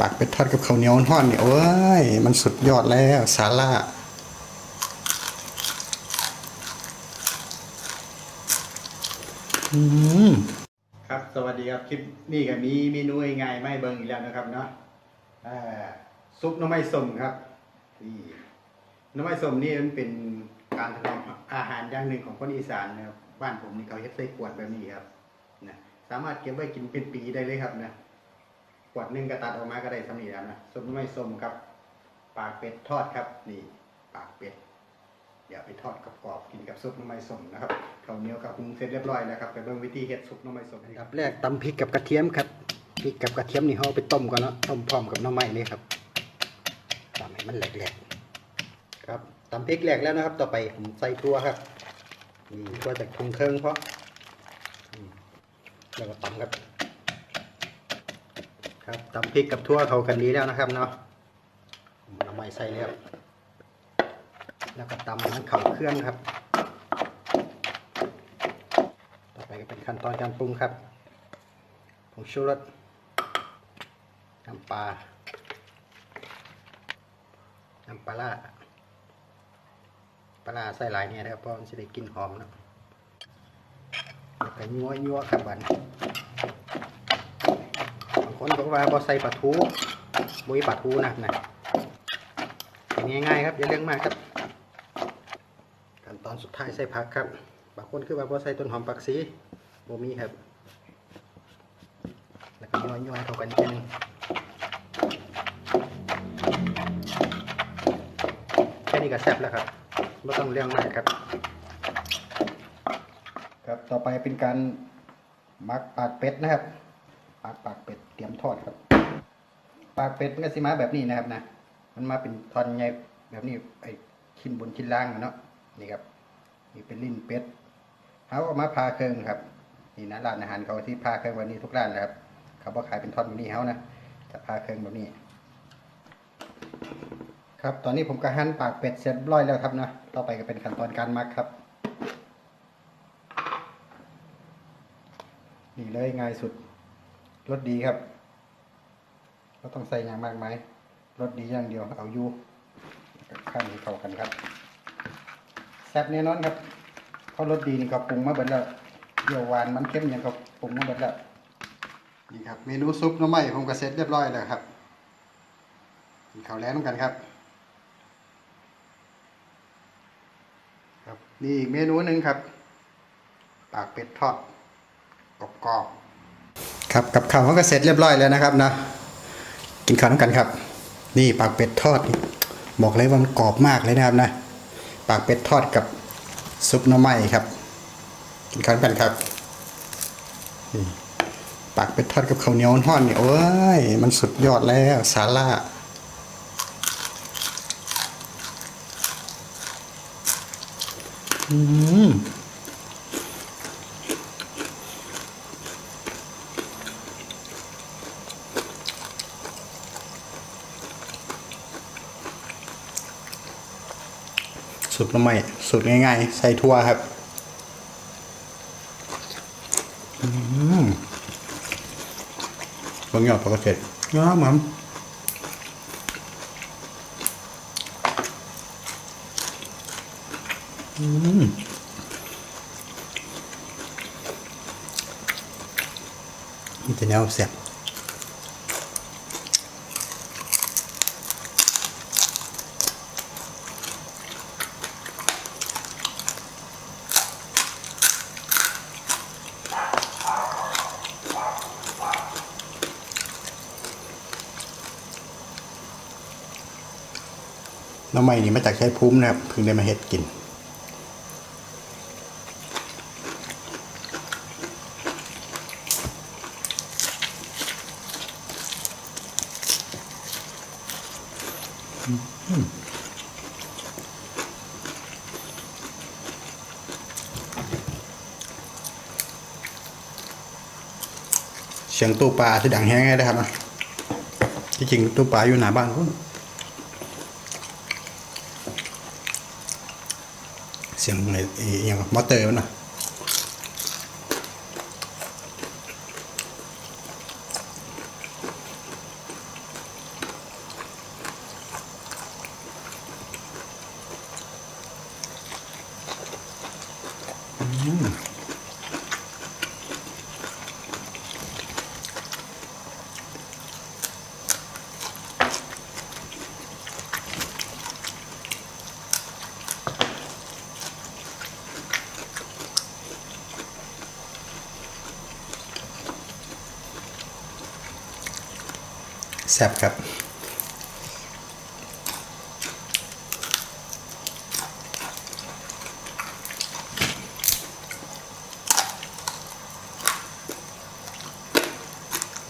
ปากเป็ดทอดกับข้าวเหนียวทอดเนี่ยโอ้ย มันสุดยอดแล้วสาลาครับ สวัสดีครับ คลิปนี้ก็มีเมนูง่ายไม่เบิ่งอีกแล้วนะครับเนาะซุปน้ำไม้ส้มครับนี่น้ำไม้ส้มนี่มันเป็นการทำอาหารอย่างหนึ่งของคนอีสานนะครับ บ้านผมนี่เขาเฮ็ดใส่ขวดแบบนี้ครับนะสามารถเก็บไว้กินเป็นปีได้เลยครับนะ วดหนึ่งก็ตัดออกมาก็ได้สำนีแล้วนะซุปน้ำไม้ส้มครับปากเป็ดทอดครับ นี่ปากเป็ดเดี๋ยวไปทอดกรอบๆกินกับซุปน้ำไม้ส้มนะครับข้าวเหนียวกับหุงเสร็จเรียบร้อยแล้วครับไปเบิ่งวิธีเฮ็ดซุปน้ำไม้ส้มครับแรกตำพริกกับกระเทียมครับพริกกับกระเทียมนี่เฮาไปต้มก่อนเนาะต้มพร้อมกับน้ำม้นี่ครับตำให้มันแหลกๆครับตำพริกแหลกแล้วนะครับ ต่อไปผมใส่ตัวครับนี่ตัวจากทุงเครื่องเพราะแล้วก็ตำครับ ครับตำพริกกับทั่วเขากันดีแล้วนะครับเนาะผมเอาไม้ใส่แล้ว แล้วก็ตำให้มันเข้าเครื่องครับ ต่อไปก็เป็นขั้นตอนการปรุงครับผงชูรสน้ำปลา น้ำปลาปลาใส่หลายเนี่ยนะครับเพราะมันจะได้กลิ่นหอมเนาะแล้วก็ยัวยัวครับบัน คนบอกว่าบอใส่ปลาทูบุยปลาทูนะนะเป็นง่ายๆครับอย่าเรื่องมากครับขั้นตอนสุดท้ายใส่ผักครับบางคนคือว่าพอใส่ต้นหอมปักซีบมีครับ แล้วก็ย่อยๆเข้ากันนิดนึงแค่นี้ก็แซ่บแล้วครับไม่ต้องเรื่องมากครับ ครับต่อไปเป็นการหมักปากเป็ดนะครับ ปากปากเป็ดเตรียมทอดครับ ปากเป็ดมันก็สิมาแบบนี้นะครับนะ มันมาเป็นทอนใหญ่แบบนี้ไอ้ชิ้นบนชิ้นล่างเนาะนี่ครับนี่เป็นลิ้นเป็ดเขาเอามาพาเครื่องครับนี่นะร้านอาหารเขาที่พาเครื่องแบบนี้ทุกร้านเลยครับเขาบอกขายเป็นทอนแบบนี้เขานะจะพาเครื่องแบบนี้ ครับตอนนี้ผมก็หั่นปากเป็ดเสร็จร้อยแล้วครับนะต่อไปก็เป็นขั้นตอนการมักครับนี่เลยง่ายสุด รสดีครับก็ต้องใส่อย่างมากไหมรสดีอย่างเดียวเอาอยู่ข้างให้เข้ากันครับแซ่บแน่นอนครับเพราะรสดีนี่เขาปรุงมาเบิดแล้วเปรี้ยวหวานมันเค็มอย่างเขาปรุงมาเบิดแล้วนี่ครับเมนูซุปน้ำไม้ผมก็เสร็จเรียบร้อยแล้วครับกินข้าวแล้วกันครับ ครับนี่อีกเมนูหนึ่งครับ ปากเป็ดทอดกรอบๆ ครับกับข้าวเขาก็เสร็จเรียบร้อยแล้วนะครับนะกินข้าวน้ำกันครับ นี่ปากเป็ดทอด บอกเลยว่ามันกรอบมากเลยนะครับนะ ปากเป็ดทอดกับซุปน้ำไม้ครับ กินข้าวน้ำกันครับนี่ปากเป็ดทอดกับข้าวเหนียวทอดเนี่ยโอ้ยมันสุดยอดแล้วสาลาอืม สูตรหน้ำไม้สูตรง่ายๆ ใส่ทั่วครับบางอย่างปกติงามมั้งอืมมันจะแนวแซ่บ น้ำไม้นี่มาจากใช้ภูมินะครับเพิ่งได้มาเฮ็ดกินเสียงตู้ปลาที่ดังแห้งไงนะครับนะที่จริงตู้ปลาอยู่หน้าบ้านพุ่นเสียงอะไรอหย่างมอเตอร์มันนะ แซ่บครับ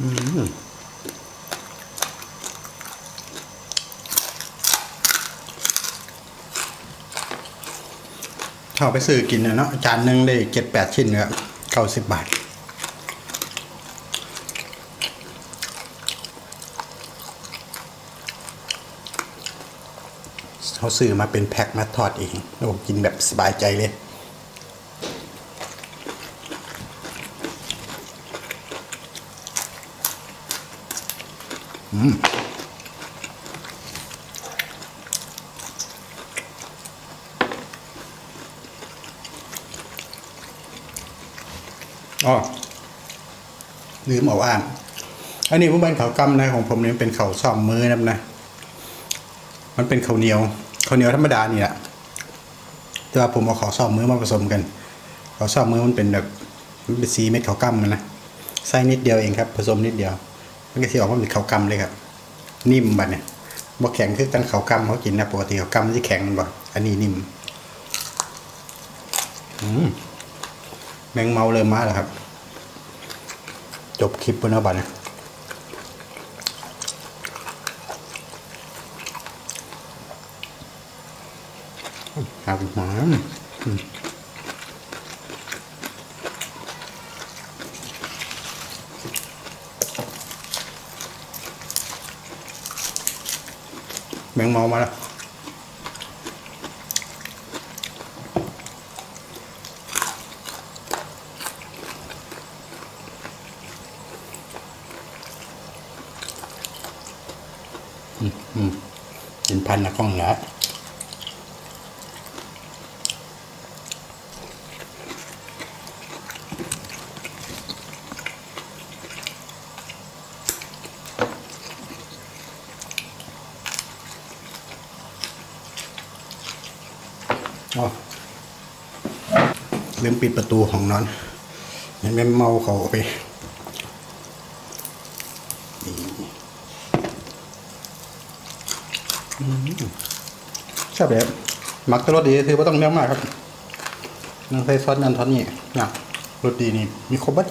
อืมถ้าเอาไปซื้อกินนะเนาะจานหนึ่งได้เจ็ดแปดชิ้นครับเก้าสิบบาท เขาซื้อมาเป็นแพ็คมาทอดเองโอ้กินแบบสบายใจเลยอ๋อลืมเอาอ่านอันนี้ผมเป็นเขากำนะของผมเนี่ยเป็นเขาซ่อมมือนะนะ มันเป็นข้าเหนียว ข้าวเหนียวธรรมดานี่แหละแต่ว่าผมเอาข้าวซ่อมมือมาผสมกันข้าวซ่อมมือมันเป็นแบบมันเป็นสีเม็ดขาวกำมันนะใส่นิดเดียวเองครับ ผสมนิดเดียว มันก็สีออกมาเป็นขาวกำเลยครับ นิ่มบัดเนี่ยบ่แข็งคือกันขาวกำเขากินนะปกติขาวกำมันจะแข็งบ่อันนี้นิ่มอืมแมงเมาเริ่มาแล้วครับ จบคลิปบนเอาบัตรเนี่ย ครับหมาอืมแมงเมามาแล้วอืมกินพันนะกล้องเหร ลืมปิดประตูของนอนเห็นแม่เมาเขาไปชอบแบบมักตลอดดีคือว่าต้องเนี้ยงมากครับนั่งใส่ซอสนั่นทอนนี่นะรสดีนี่มีครบบัด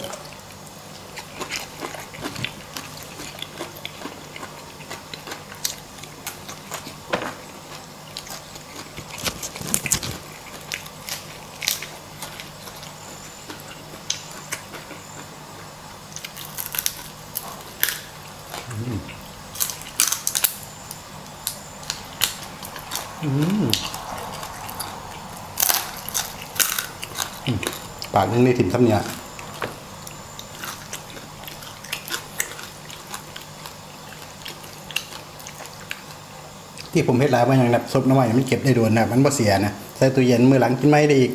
ปากนึงในถิ่นซ้ำเนี่ยที่ผมเฮ็ดหลายว่าอย่างแบบซุปน้ำมันมันเก็บได้โดนนะมันบ่เสียนะใส่ตู้เย็นมือหลังกินไม่ได้อีก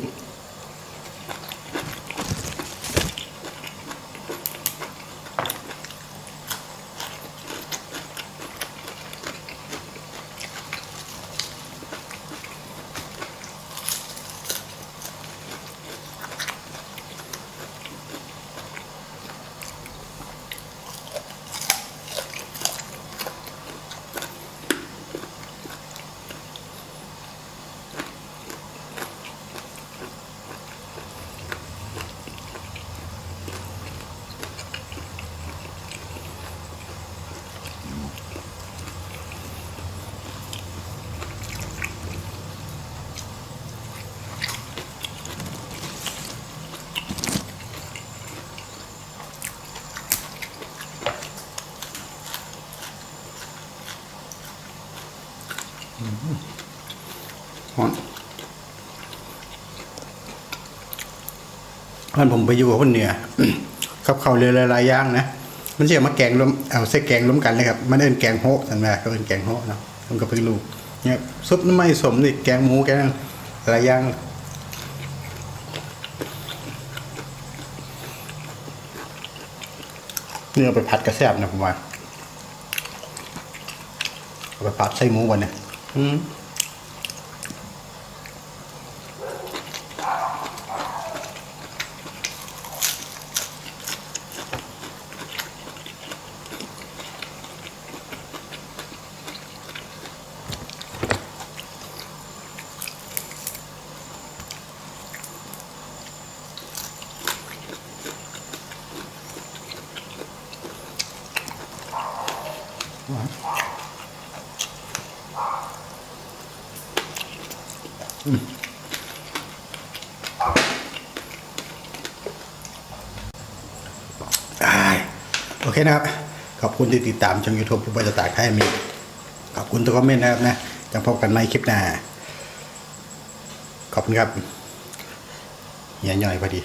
ฮอนวันผมไปอยู่กับคนเหนือกับเขาวเรือหลายๆอย่างนะมันเชื่อมาแกงล้มเอาใส่แกงล้มกันเลยครับ มันเอินแกงโฮะสันมาเขาเอินแกงโฮะเนาะผมก็เพิ่งรู้เนี่ยซุปน้ำไม่สมนี่แกงหมูแกงหลายอย่างเนี่เอไปผัดกระแซบนะผมว่าเอาไปผัดใส่หมูวันเนี่ย อื โอเคนะครับ ขอบคุณที่ติดตามช่องยูทูบผู้บริจาคให้มี ขอบคุณทุกคอมเมนต์นะครับนะจะพบกันใหม่คลิปหน้า ขอบคุณครับเหียย่อยพอดี